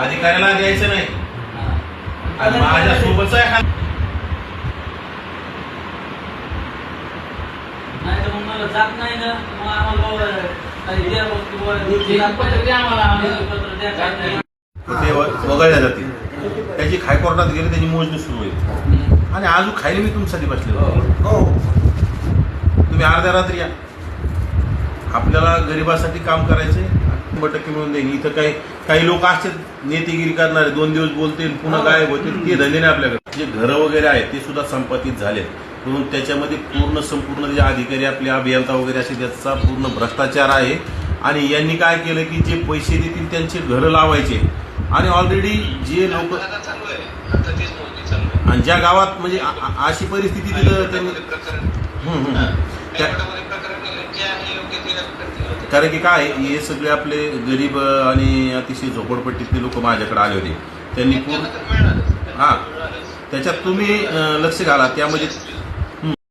अधिकाऱ्याला द्यायचं नाही. आणि माझ्या सोबतचा एखादा नाही तर मग मला जात ना. मग आम्हाला वगळल्या जातील. त्याची हायकोर्टात गेली त्याची मोजणी सुरू होईल. आणि आजू खायला मी तुमच्यासाठी बसलेलो हो. तुम्ही अर्ध्या रात्री या. आपल्याला गरिबासाठी काम करायचंय. शंभर टक्के मिळून देईन. इथं काही काही लोक असतात नेतेगिरी करणारे दोन दिवस बोलतील पुन्हा गायब होतील ते धंदे नाही आपल्याकडे. जे घरं वगैरे आहेत ते सुद्धा संपादित झाले म्हणून त्याच्यामध्ये पूर्ण संपूर्ण जे अधिकारी आपले अभियंता वगैरे असे त्याचा पूर्ण भ्रष्टाचार आहे. आणि यांनी काय केलं की जे पैसे देतील त्यांचे घरं लावायचे. आणि ऑलरेडी जे लोक आणि ज्या गावात म्हणजे अशी परिस्थिती तिथं त्यांनी कारण की काय हे सगळे आपले गरीब आणि अतिशय झोपडपट्टीतले लोक माझ्याकडे आले होते त्यांनी पूर्ण. हा. त्याच्यात तुम्ही लक्ष घाला त्यामध्ये